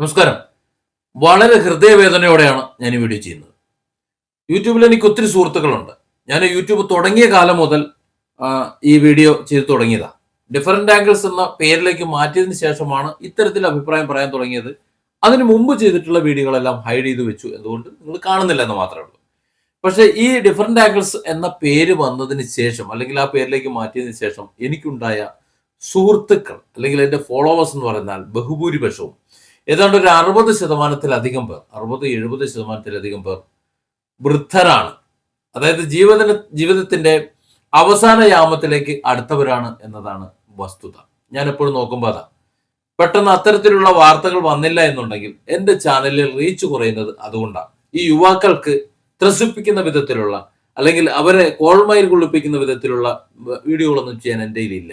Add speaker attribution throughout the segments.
Speaker 1: നമസ്കാരം. വളരെ ഹൃദയവേദനയോടെയാണ് ഞാൻ ഈ വീഡിയോ ചെയ്യുന്നത്. യൂട്യൂബിൽ എനിക്ക് ഒത്തിരി സുഹൃത്തുക്കളുണ്ട്. ഞാൻ യൂട്യൂബ് തുടങ്ങിയ കാലം മുതൽ ഈ വീഡിയോ ചെയ്തു തുടങ്ങിയതാണ് ഡിഫറെന്റ് ആംഗിൾസ് എന്ന പേരിലേക്ക് മാറ്റിയതിന് ശേഷമാണ് ഇത്തരത്തിൽ അഭിപ്രായം പറയാൻ തുടങ്ങിയത്. അതിന് മുമ്പ് ചെയ്തിട്ടുള്ള വീഡിയോകളെല്ലാം ഹൈഡ് ചെയ്ത് വെച്ചു. എന്തുകൊണ്ട്? നിങ്ങൾ കാണുന്നില്ല എന്ന് മാത്രമേ ഉള്ളൂ. പക്ഷേ ഈ ഡിഫറെന്റ് ആംഗിൾസ് എന്ന പേര് വന്നതിന് ശേഷം അല്ലെങ്കിൽ ആ പേരിലേക്ക് മാറ്റിയതിന് ശേഷം എനിക്കുണ്ടായ സുഹൃത്തുക്കൾ അല്ലെങ്കിൽ എന്റെ ഫോളോവേഴ്സ് എന്ന് പറഞ്ഞാൽ ബഹുഭൂരിപക്ഷവും ഏതാണ്ട് ഒരു അറുപത് ശതമാനത്തിലധികം പേർ അറുപത് എഴുപത് ശതമാനത്തിലധികം പേർ വൃദ്ധരാണ്. അതായത് ജീവിത ജീവിതത്തിന്റെ അവസാന യാമത്തിലേക്ക് അടുത്തവരാണ് എന്നതാണ് വസ്തുത. ഞാൻ എപ്പോഴും നോക്കുമ്പോൾ അതാ. പെട്ടെന്ന് അത്തരത്തിലുള്ള വാർത്തകൾ വന്നില്ല എന്നുണ്ടെങ്കിൽ എന്റെ ചാനലിൽ റീച്ച് കുറയുന്നത് അതുകൊണ്ടാണ് ഈ യുവാക്കൾക്ക് ത്രസിപ്പിക്കുന്ന വിധത്തിലുള്ള അല്ലെങ്കിൽ അവരെ കോൾമയിൽ കൊള്ളിപ്പിക്കുന്ന വിധത്തിലുള്ള വീഡിയോകളൊന്നും ചെയ്യാൻ എന്റെ ഇല്ല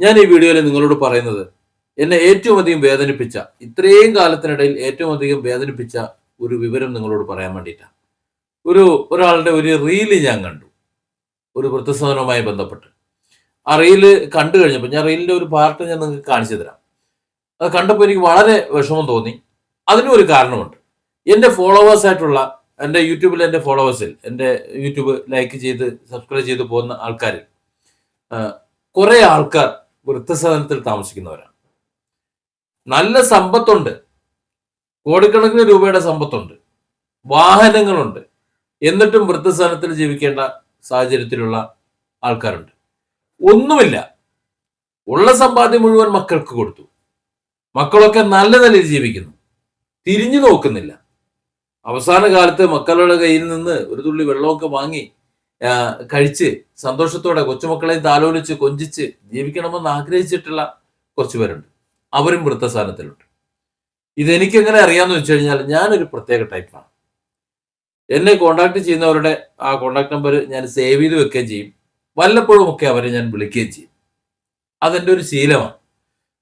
Speaker 1: ഞാൻ ഈ വീഡിയോയിൽ നിങ്ങളോട് പറയുന്നത് എന്നെ ഏറ്റവും അധികം വേദനിപ്പിച്ച ഇത്രയും കാലത്തിനിടയിൽ ഏറ്റവും അധികം വേദനിപ്പിച്ച ഒരു വിവരം നിങ്ങളോട് പറയാൻ വേണ്ടിയിട്ടാണ്. ഒരു ഒരാളുടെ ഒരു റീൽ ഞാൻ കണ്ടു. ഒരു വൃദ്ധസദനവുമായി ബന്ധപ്പെട്ട്. ആ റീൽ കണ്ടു കഴിഞ്ഞപ്പോൾ ഞാൻ റീലിന്റെ ഒരു പാർട്ട് ഞാൻ നിങ്ങൾക്ക് കാണിച്ചു തരാം. അത് കണ്ടപ്പോൾ എനിക്ക് വളരെ വിഷമം തോന്നി. അതിനും ഒരു കാരണമുണ്ട്. എന്റെ ഫോളോവേഴ്സ് ആയിട്ടുള്ള എന്റെ യൂട്യൂബിൽ എന്റെ ഫോളോവേഴ്സിൽ എന്റെ യൂട്യൂബ് ലൈക്ക് ചെയ്ത് സബ്സ്ക്രൈബ് ചെയ്ത് പോകുന്ന ആൾക്കാരിൽ കുറേ ആൾക്കാർ വൃദ്ധസദനത്തിൽ താമസിക്കുന്നവരാണ്. നല്ല സമ്പത്തുണ്ട്. കോടിക്കണക്കിന് രൂപയുടെ സമ്പത്തുണ്ട്. വാഹനങ്ങളുണ്ട്. എന്നിട്ടും വൃദ്ധസ്ഥാനത്തിൽ ജീവിക്കേണ്ട സാഹചര്യത്തിലുള്ള ആൾക്കാരുണ്ട്. ഒന്നുമില്ല. ഉള്ള സമ്പാദ്യം മുഴുവൻ മക്കൾക്ക് കൊടുത്തു. മക്കളൊക്കെ നല്ല നിലയിൽ ജീവിക്കുന്നു. തിരിഞ്ഞു നോക്കുന്നില്ല. അവസാന കാലത്ത് മക്കളുടെ കയ്യിൽ നിന്ന് ഒരു തുള്ളി വെള്ളമൊക്കെ വാങ്ങി കഴിച്ച് സന്തോഷത്തോടെ കൊച്ചുമക്കളെയും താലോലിച്ച് കൊഞ്ചിച്ച് ജീവിക്കണമെന്ന് ആഗ്രഹിച്ചിട്ടുള്ള കുറച്ച് പേരുണ്ട്. അവരും വൃദ്ധസ്ഥാനത്തിലുണ്ട് ഇതെനിക്ക് എങ്ങനെ അറിയാന്ന് വെച്ച് കഴിഞ്ഞാൽ ഞാനൊരു പ്രത്യേക ടൈപ്പാണ്. എന്നെ കോണ്ടാക്ട് ചെയ്യുന്നവരുടെ ആ കോണ്ടാക്ട് നമ്പർ ഞാൻ സേവ് ചെയ്ത് വെക്കുകയും ചെയ്യും. വല്ലപ്പോഴും ഒക്കെ അവരെ ഞാൻ വിളിക്കുകയും ചെയ്യും. അതെന്റെ ഒരു ശീലമാണ്.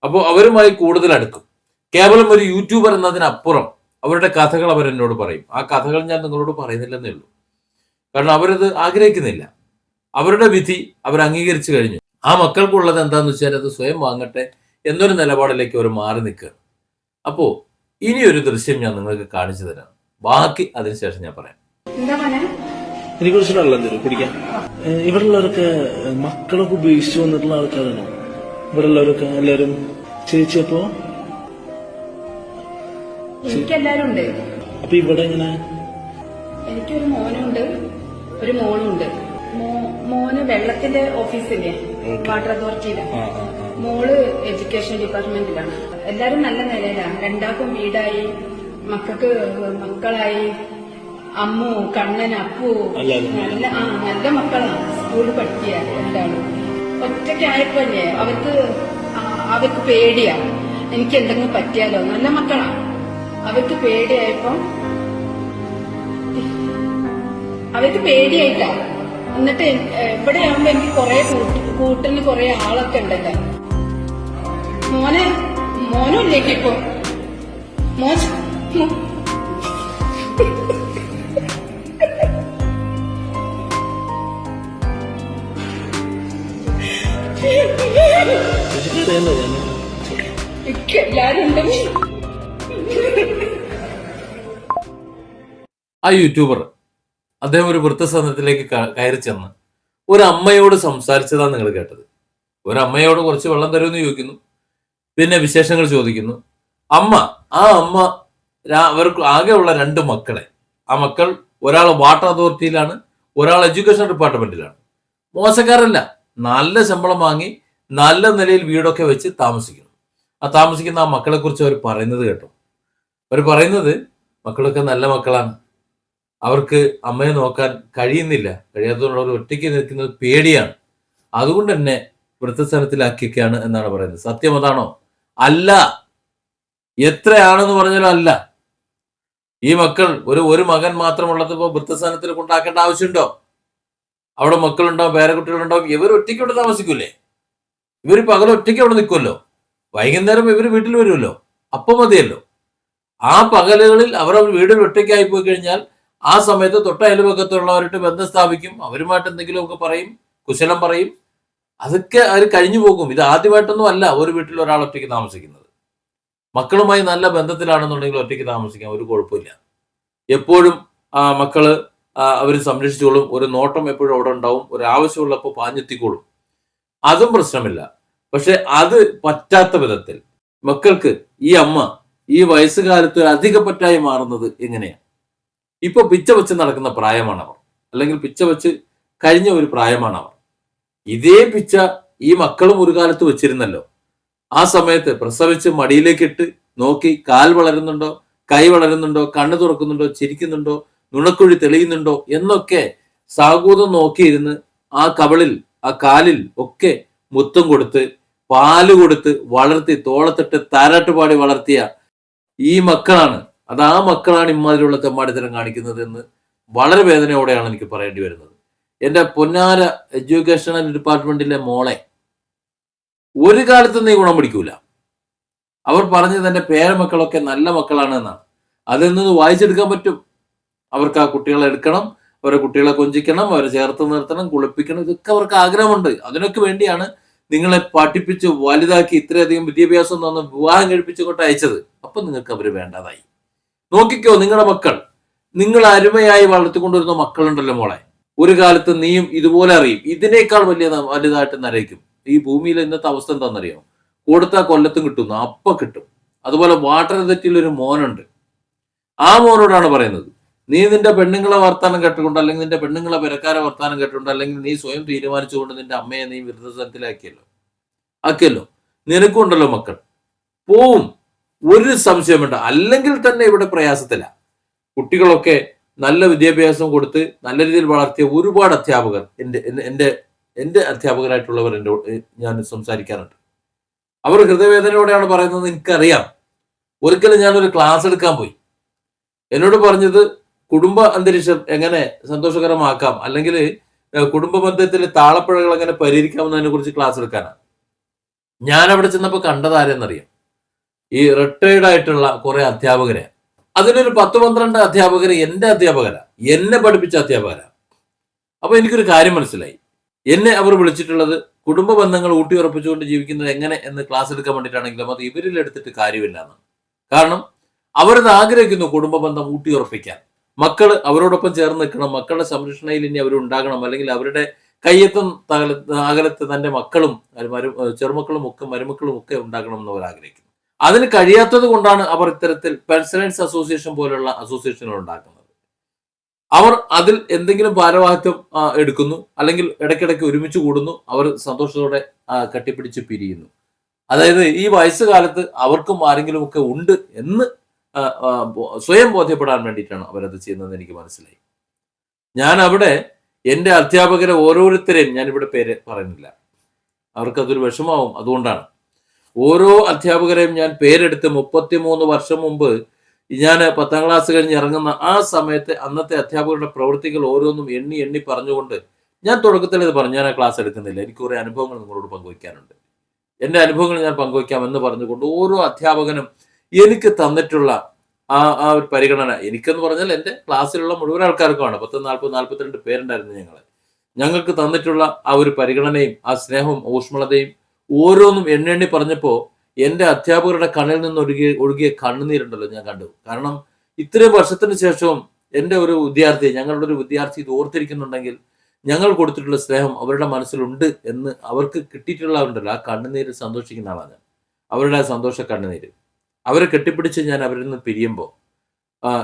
Speaker 1: അപ്പോൾ അവരുമായി കൂടുതൽ അടുക്കും. കേവലം ഒരു യൂട്യൂബർ എന്നതിനപ്പുറം അവരുടെ കഥകൾ അവരെന്നോട് പറയും. ആ കഥകൾ ഞാൻ നിങ്ങളോട് പറയുന്നില്ലെന്നേ ഉള്ളൂ. കാരണം അവരത് ആഗ്രഹിക്കുന്നില്ല. അവരുടെ വിധി അവർ അംഗീകരിച്ചു കഴിഞ്ഞു. ആ മക്കൾക്കുള്ളത് എന്താന്ന് വെച്ചാൽ അത് സ്വയം വാങ്ങട്ടെ. എന്നൊരു നിലപാടിലേക്ക് അവർ മാറി നിൽക്കുകയാണ് അപ്പോ ഇനി ഒരു ദൃശ്യം ഞാൻ നിങ്ങൾക്ക് കാണിച്ചു തരാം. ബാക്കി അതിനുശേഷം ഞാൻ പറയാം.
Speaker 2: ഇവരുള്ളവർക്ക് വെള്ളം തരും കുടിക്കാൻ ഇവിടെയുള്ളവരൊക്കെ മക്കളൊക്കെ ഉപേക്ഷിച്ചു വന്നിട്ടുള്ള ആൾക്കാരാണോ? ഇവിടെയുള്ളവരൊക്കെ എല്ലാരും
Speaker 3: ചേച്ചിയപ്പോ ഉണ്ട്
Speaker 2: അപ്പൊ ഇവിടെ എങ്ങനെ?
Speaker 3: എനിക്കൊരു മോനുണ്ട് ഒരു മോളുണ്ട്. മോന് വെള്ളത്തിന്റെ ഓഫീസില്ലേ? വാട്ടർ അതോറിറ്റിയിലെ. മോൾ എഡ്യൂക്കേഷൻ ഡിപ്പാർട്ട്മെന്റിലാണ്. എല്ലാരും നല്ല നിലയിലാണ് രണ്ടാക്കും വീടായി. മക്കൾക്ക് മക്കളായി. അമ്മു കണ്ണൻ അപ്പു. നല്ല ആ നല്ല മക്കളാണ് സ്കൂളിൽ പഠിക്കുക രണ്ടാളും. ഒറ്റയ്ക്കായപ്പോല്ലേ അവർക്ക് ആ- അവർക്ക് പേടിയാണ് എനിക്ക് എന്തെങ്കിലും പറ്റിയാലോ? നല്ല മക്കളാണ് അവർക്ക് പേടിയായപ്പോ അവർക്ക് പേടിയായിട്ടാ. എന്നിട്ട് ഇവിടെ ആവുമ്പോ എനിക്ക് കൊറേ കൂട്ടിന് കൊറേ ആളൊക്കെ ഉണ്ടല്ലോ. മോനെ മോനും ഇപ്പോ മോ-
Speaker 1: ആ യൂട്യൂബർ അദ്ദേഹം ഒരു വൃത്തസന്ധത്തിലേക്ക് കയറി ചെന്ന് ഒരു അമ്മയോട് സംസാരിച്ചതാണ് നിങ്ങൾ കേട്ടത്. ഒരു അമ്മയോട് കുറച്ച് വെള്ളം തരുമെന്ന് ചോദിക്കുന്നു. പിന്നെ വിശേഷങ്ങൾ ചോദിക്കുന്നു. അമ്മ ആ അമ്മ അവർക്ക് ആകെയുള്ള രണ്ട് മക്കളെ. ആ മക്കൾ ഒരാൾ വാട്ടർ അതോറിറ്റിയിലാണ് ഒരാൾ എഡ്യൂക്കേഷൻ ഡിപ്പാർട്ട്മെന്റിലാണ്. മോശക്കാരല്ല നല്ല ശമ്പളം വാങ്ങി നല്ല നിലയിൽ വീടൊക്കെ വെച്ച് താമസിക്കുന്നു. ആ താമസിക്കുന്ന ആ മക്കളെ കുറിച്ച് അവർ പറയുന്നത് കേട്ടോ. അവർ പറയുന്നത് മക്കളൊക്കെ നല്ല മക്കളാണ്. അവർക്ക് അമ്മയെ നോക്കാൻ കഴിയുന്നില്ല. കഴിയാത്തതുകൊണ്ട് അവർ ഒറ്റയ്ക്ക് നിൽക്കുന്നത് പേടിയാണ്. അതുകൊണ്ട് തന്നെ വൃദ്ധസ്ഥാനത്തിലാക്കിയൊക്കെയാണ് എന്നാണ് പറയുന്നത്. സത്യം അതാണോ? അല്ല. എത്രയാണെന്ന് പറഞ്ഞാലും അല്ല. ഈ മക്കൾ ഒരു ഒരു മകൻ മാത്രമുള്ളത് ഇപ്പോൾ വൃദ്ധസ്ഥാനത്തിൽ കൊണ്ടാക്കേണ്ട ആവശ്യമുണ്ടോ? അവിടെ മക്കളുണ്ടാവും പേരക്കുട്ടികളുണ്ടാവും ഇവർ ഒറ്റയ്ക്ക് ഇവിടെ താമസിക്കൂലേ? ഇവർ പകൽ ഒറ്റയ്ക്ക് അവിടെ നിൽക്കുമല്ലോ. വൈകുന്നേരം ഇവർ വീട്ടിൽ വരുമല്ലോ. അപ്പം മതിയല്ലോ. ആ പകലുകളിൽ അവർ വീടിൽ ഒറ്റയ്ക്കായി പോയി കഴിഞ്ഞാൽ ആ സമയത്ത് തൊട്ട ബന്ധം സ്ഥാപിക്കും. അവരുമായിട്ട് എന്തെങ്കിലുമൊക്കെ പറയും. കുശലം പറയും. അതൊക്കെ അവർ കഴിഞ്ഞു പോകും. ഇത് ആദ്യമായിട്ടൊന്നും അല്ല ഒരു വീട്ടിൽ ഒരാൾ ഒറ്റയ്ക്ക് താമസിക്കുന്നത്. മക്കളുമായി നല്ല ബന്ധത്തിലാണെന്നുണ്ടെങ്കിൽ ഒറ്റയ്ക്ക് താമസിക്കാം. ഒരു കുഴപ്പമില്ല. എപ്പോഴും ആ മക്കൾ അവർ സംരക്ഷിച്ചോളും. ഒരു നോട്ടം എപ്പോഴും അവിടെ ഉണ്ടാവും. ഒരു ആവശ്യമുള്ളപ്പോൾ പാഞ്ഞെത്തിക്കോളും. അതും പ്രശ്നമില്ല. പക്ഷെ അത് പറ്റാത്ത വിധത്തിൽ മക്കൾക്ക് ഈ അമ്മ ഈ വയസ്സുകാലത്ത് ഒരു അധിക പറ്റായി മാറുന്നത് എങ്ങനെയാണ് ഇപ്പൊ പിച്ച വെച്ച് നടക്കുന്ന പ്രായമാണ് അവർ അല്ലെങ്കിൽ പിച്ച വെച്ച് കഴിഞ്ഞ ഒരു പ്രായമാണ് അവർ ഇതേ പിച്ച ഈ മക്കളും ഒരു കാലത്ത് വെച്ചിരുന്നല്ലോ. ആ സമയത്ത് പ്രസവിച്ച് മടിയിലേക്കിട്ട് നോക്കി കാൽ വളരുന്നുണ്ടോ കൈ വളരുന്നുണ്ടോ കണ്ണു തുറക്കുന്നുണ്ടോ ചിരിക്കുന്നുണ്ടോ നുണക്കുഴി തെളിയുന്നുണ്ടോ എന്നൊക്കെ സാഗൂതം നോക്കിയിരുന്ന് ആ കവളിൽ ആ കാലിൽ ഒക്കെ മുത്തം കൊടുത്ത് പാൽ കൊടുത്ത് വളർത്തി തോളത്തിട്ട് താരാട്ടുപാടി വളർത്തിയ ഈ മക്കളാണ്. അത് ആ മക്കളാണ് ഇമ്മാതിരിയുള്ള തെമ്മാടിത്തരം കാണിക്കുന്നത് എന്ന് വളരെ വേദനയോടെയാണ് എനിക്ക് പറയേണ്ടി വരുന്നത്. എന്റെ പൊന്നാര എഡ്യൂക്കേഷണൽ ഡിപ്പാർട്ട്മെന്റിലെ മോളെ ഒരു കാലത്ത് നീ ഗുണം പിടിക്കൂല. അവർ പറഞ്ഞത് തന്റെ പേരമക്കളൊക്കെ നല്ല മക്കളാണ് എന്നാണ്. അതിൽ നിന്ന് വായിച്ചെടുക്കാൻ പറ്റും. അവർക്ക് ആ കുട്ടികളെ എടുക്കണം അവരെ കുട്ടികളെ കൊഞ്ചിക്കണം അവരെ ചേർത്ത് നിർത്തണം കുളിപ്പിക്കണം ഇതൊക്കെ അവർക്ക് ആഗ്രഹമുണ്ട്. അതിനൊക്കെ വേണ്ടിയാണ് നിങ്ങളെ പഠിപ്പിച്ച് വലുതാക്കി ഇത്രയധികം വിദ്യാഭ്യാസം തന്ന് വിവാഹം കഴിപ്പിച്ചുകൊണ്ട് അയച്ചത്. അപ്പൊ നിങ്ങൾക്ക് അവർ വേണ്ടതായി. നോക്കിക്കോ നിങ്ങളുടെ മക്കൾ. നിങ്ങൾ അരുമയായി വളർത്തിക്കൊണ്ടിരുന്ന മക്കളുണ്ടല്ലോ മോളെ. ഒരു കാലത്ത് നീയും ഇതുപോലെ അറിയും. ഇതിനേക്കാൾ വലിയ വലുതായിട്ട് നരയിക്കും ഈ ഭൂമിയിൽ ഇന്നത്തെ അവസ്ഥ എന്താണെന്നറിയോ? കൊടുത്ത കൊല്ലത്തും കിട്ടുന്നു അപ്പ കിട്ടും. അതുപോലെ വാട്ടർ തെറ്റിൽ ഒരു മോനുണ്ട്. ആ മോനോടാണ് പറയുന്നത്. നീ നിന്റെ പെണ്ണുങ്ങളെ വർത്താനം കേട്ടുകൊണ്ട് അല്ലെങ്കിൽ നിന്റെ പെണ്ണുങ്ങളെ പെരക്കാരെ വർത്താനം കേട്ടുകൊണ്ട് അല്ലെങ്കിൽ നീ സ്വയം തീരുമാനിച്ചുകൊണ്ട് നിന്റെ അമ്മയെ നീ വൃദ്ധസനത്തിലാക്കിയല്ലോ ആക്കിയല്ലോ. നിനക്കുണ്ടല്ലോ മക്കൾ. പോവും. ഒരു സംശയം വേണ്ട അല്ലെങ്കിൽ തന്നെ ഇവിടെ പ്രയാസത്തില. കുട്ടികളൊക്കെ നല്ല വിദ്യാഭ്യാസം കൊടുത്ത് നല്ല രീതിയിൽ വളർത്തിയ ഒരുപാട് അധ്യാപകർ എന്റെ എന്റെ- എന്റെ അധ്യാപകരായിട്ടുള്ളവർ എന്റെ ഞാൻ സംസാരിക്കാറുണ്ട്. അവർ ഹൃദയവേദനയോടെയാണ് പറയുന്നത് എനിക്കറിയാം. ഒരിക്കലും ഞാനൊരു ക്ലാസ് എടുക്കാൻ പോയി. എന്നോട് പറഞ്ഞത് കുടുംബ അന്തരീക്ഷം എങ്ങനെ സന്തോഷകരമാക്കാം? അല്ലെങ്കിൽ കുടുംബ ബന്ധത്തിലെ താളപ്പഴകൾ എങ്ങനെ പരിഹരിക്കാമെന്നതിനെ കുറിച്ച് ക്ലാസ് എടുക്കാനാണ്. ഞാൻ അവിടെ ചെന്നപ്പോൾ കണ്ടത് ആരെന്നറിയാം ഈ റിട്ടയർഡ് ആയിട്ടുള്ള കുറെ അധ്യാപകരെ. അതിലൊരു പത്ത് പന്ത്രണ്ട് അധ്യാപകർ എന്റെ അധ്യാപകരാ. എന്നെ പഠിപ്പിച്ച അധ്യാപകരാ. അപ്പൊ എനിക്കൊരു കാര്യം മനസ്സിലായി. എന്നെ അവർ വിളിച്ചിട്ടുള്ളത് കുടുംബ ബന്ധങ്ങൾ ഊട്ടിയുറപ്പിച്ചുകൊണ്ട് ജീവിക്കുന്നത് എങ്ങനെ എന്ന് ക്ലാസ് എടുക്കാൻ വേണ്ടിയിട്ടാണെങ്കിലും അത് ഇവരിൽ എടുത്തിട്ട് കാര്യമില്ല കാരണം അവരത് ആഗ്രഹിക്കുന്നു കുടുംബ ബന്ധം ഊട്ടിയുറപ്പിക്കാൻ. മക്കൾ അവരോടൊപ്പം ചേർന്ന് നിൽക്കണം. മക്കളുടെ സംരക്ഷണയിൽ ഇനി അവരുണ്ടാകണം അല്ലെങ്കിൽ അവരുടെ കയ്യെത്തും അകലത്ത് തന്റെ മക്കളും ചെറുമക്കളും ഒക്കെ മരുമക്കളും ഒക്കെ ഉണ്ടാകണം എന്ന് അവർ ആഗ്രഹിക്കുന്നു. അതിന് കഴിയാത്തത് കൊണ്ടാണ് അവർ ഇത്തരത്തിൽ പെൻഷനേഴ്സ് അസോസിയേഷൻ പോലുള്ള അസോസിയേഷനുകൾ ഉണ്ടാക്കുന്നത്. അവർ അതിൽ എന്തെങ്കിലും ഭാരവാഹിത്വം എടുക്കുന്നു. അല്ലെങ്കിൽ ഇടയ്ക്കിടയ്ക്ക് ഒരുമിച്ച് കൂടുന്നു. അവർ സന്തോഷത്തോടെ കെട്ടിപ്പിടിച്ച് പിരിയുന്നു. അതായത് ഈ വയസ്സുകാലത്ത് അവർക്കും ആരെങ്കിലും ഒക്കെ ഉണ്ട് എന്ന് സ്വയം ബോധ്യപ്പെടാൻ വേണ്ടിയിട്ടാണ് അവരത് ചെയ്യുന്നതെന്ന് എനിക്ക് മനസ്സിലായി. ഞാൻ അവിടെ എന്റെ അധ്യാപകരെ ഓരോരുത്തരെയും ഞാൻ ഇവിടെ പേര് പറയുന്നില്ല. അവർക്കതൊരു വിഷമാവും അതുകൊണ്ടാണ്. ഓരോ അധ്യാപകരെയും ഞാൻ പേരെടുത്ത് മുപ്പത്തിമൂന്ന് വർഷം മുമ്പ് ഞാൻ പത്താം ക്ലാസ് കഴിഞ്ഞ് ഇറങ്ങുന്ന ആ സമയത്ത് അന്നത്തെ അധ്യാപകരുടെ പ്രവൃത്തികൾ ഓരോന്നും എണ്ണി എണ്ണി പറഞ്ഞുകൊണ്ട് ഞാൻ തുടക്കത്തിൽ ഇത് പറഞ്ഞു. ഞാൻ ആ ക്ലാസ് എടുക്കുന്നില്ല. എനിക്ക് കുറേ അനുഭവങ്ങൾ നിങ്ങളോട് പങ്കുവയ്ക്കാനുണ്ട്. എന്റെ അനുഭവങ്ങൾ ഞാൻ പങ്കുവയ്ക്കാം എന്ന് പറഞ്ഞുകൊണ്ട് ഓരോ അധ്യാപകനും എനിക്ക് തന്നിട്ടുള്ള ആ ആ ഒരു പരിഗണന എനിക്കെന്ന് പറഞ്ഞാൽ എന്റെ ക്ലാസ്സിലുള്ള മുഴുവൻ ആൾക്കാർക്കുമാണ്. പത്ത് നാൽപ്പത് നാൽപ്പത്തിരണ്ട് പേരുണ്ടായിരുന്നു ഞങ്ങൾ ഞങ്ങൾക്ക് തന്നിട്ടുള്ള ആ ഒരു പരിഗണനയും ആ സ്നേഹവും ഊഷ്മളതയും ഓരോന്നും എണ്ണെണ്ണി പറഞ്ഞപ്പോൾ എന്റെ അധ്യാപകരുടെ കണ്ണിൽ നിന്ന് ഒഴുകിയ ഒഴുകിയ കണ്ണുനീരുണ്ടല്ലോ ഞാൻ കണ്ടു. കാരണം ഇത്രയും വർഷത്തിന് ശേഷവും എന്റെ ഒരു വിദ്യാർത്ഥി ഞങ്ങളുടെ ഒരു വിദ്യാർത്ഥി ഇത് ഓർത്തിരിക്കുന്നുണ്ടെങ്കിൽ ഞങ്ങൾ കൊടുത്തിട്ടുള്ള സ്നേഹം അവരുടെ മനസ്സിലുണ്ട് എന്ന് അവർക്ക് കിട്ടിയിട്ടുള്ളവരുണ്ടല്ലോ ആ കണ്ണുനീര് സന്തോഷിക്കുന്ന ആളാണ് അവരുടെ ആ സന്തോഷ കണ്ണുനീര്. അവരെ കെട്ടിപ്പിടിച്ച് ഞാൻ അവരിൽ നിന്ന് പിരിയുമ്പോൾ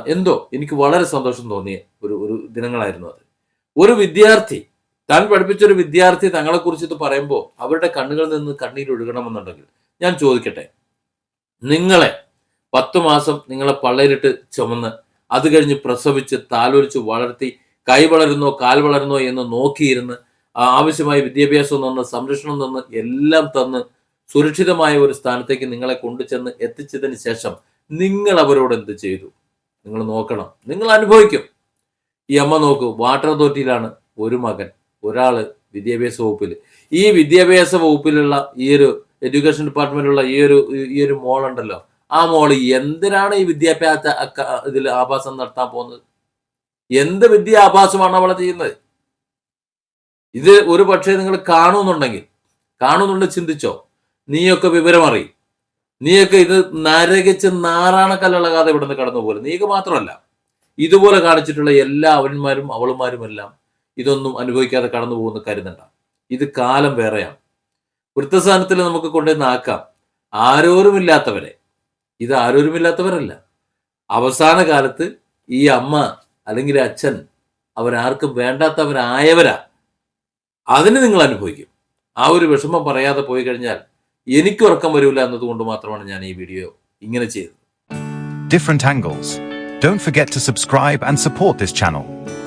Speaker 1: എന്തോ എനിക്ക് വളരെ സന്തോഷം തോന്നിയ ഒരു ഒരു ദിനങ്ങളായിരുന്നു അത്. ഒരു വിദ്യാർത്ഥി താൻ പഠിപ്പിച്ചൊരു വിദ്യാർത്ഥി തങ്ങളെക്കുറിച്ച് ഇത് പറയുമ്പോൾ അവരുടെ കണ്ണുകളിൽ നിന്ന് കണ്ണീരൊഴുകണമെന്നുണ്ടെങ്കിൽ ഞാൻ ചോദിക്കട്ടെ നിങ്ങളെ പത്ത് മാസം നിങ്ങളെ പള്ളയിലിട്ട് ചുമന്ന് അത് കഴിഞ്ഞ് പ്രസവിച്ച് താലോലിച്ച് വളർത്തി കൈ വളരുന്നോ കാൽ വളരുന്നോ എന്ന് നോക്കിയിരുന്ന് ആവശ്യമായ വിദ്യാഭ്യാസം തന്ന് സംരക്ഷണം തന്ന് എല്ലാം തന്ന് സുരക്ഷിതമായ ഒരു സ്ഥാനത്തേക്ക് നിങ്ങളെ കൊണ്ടുചെന്ന് എത്തിച്ചതിന് ശേഷം നിങ്ങൾ അവരോട് എന്ത് ചെയ്തു? നിങ്ങൾ നോക്കണം. നിങ്ങൾ അനുഭവിക്കും. ഈ അമ്മ നോക്കൂ വാട്ടർ അതോറിറ്റിയിലാണ് ഒരു മകൻ. ഒരാൾ വിദ്യാഭ്യാസ വകുപ്പിൽ ഈ വിദ്യാഭ്യാസ വകുപ്പിലുള്ള ഈ ഒരു എഡ്യൂക്കേഷൻ ഡിപ്പാർട്ട്മെന്റിലുള്ള ഈ ഒരു ഈ ഒരു മോളുണ്ടല്ലോ. ആ മോൾ എന്തിനാണ് ഈ വിദ്യാഭ്യാസ ഇതിൽ ആഭാസം നടത്താൻ പോകുന്നത്? എന്ത് വിദ്യാഭ്യാസമാണ് അവളെ ചെയ്യുന്നത്? ഇത് ഒരു പക്ഷേ നിങ്ങൾ കാണുന്നുണ്ടെങ്കിൽ കാണുന്നുണ്ട് ചിന്തിച്ചോ? നീയൊക്കെ വിവരം അറിയും. നീയൊക്കെ ഇത് നരകിച്ച് നാറാണക്കല്ലുള്ള കഥ ഇവിടുന്ന് കടന്നു പോലെ നീക്ക് മാത്രമല്ല ഇതുപോലെ കാണിച്ചിട്ടുള്ള എല്ലാ അവന്മാരും അവളുമാരും എല്ലാം ഇതൊന്നും അനുഭവിക്കാതെ കടന്നു പോകുന്ന കരുതണ്ട. ഇത് കാലം വേറെയാണ്. വൃത്തസ്ഥാനത്തിൽ നമുക്ക് കൊണ്ടുവന്ന് ആക്കാം. ആരോരുമില്ലാത്തവരെ. ഇത് ആരോരുമില്ലാത്തവരല്ല. അവസാന കാലത്ത് ഈ അമ്മ അല്ലെങ്കിൽ അച്ഛൻ അവരാർക്കും വേണ്ടാത്തവരായവരാ. അതിന് നിങ്ങൾ അനുഭവിക്കും. ആ ഒരു വിഷമം പറയാതെ പോയി കഴിഞ്ഞാൽ എനിക്ക് ഉറക്കം വരില്ല എന്നതുകൊണ്ട് മാത്രമാണ് ഞാൻ ഈ വീഡിയോ ഇങ്ങനെ ചെയ്തത്.
Speaker 4: Different angles. Don't forget to subscribe and support this channel.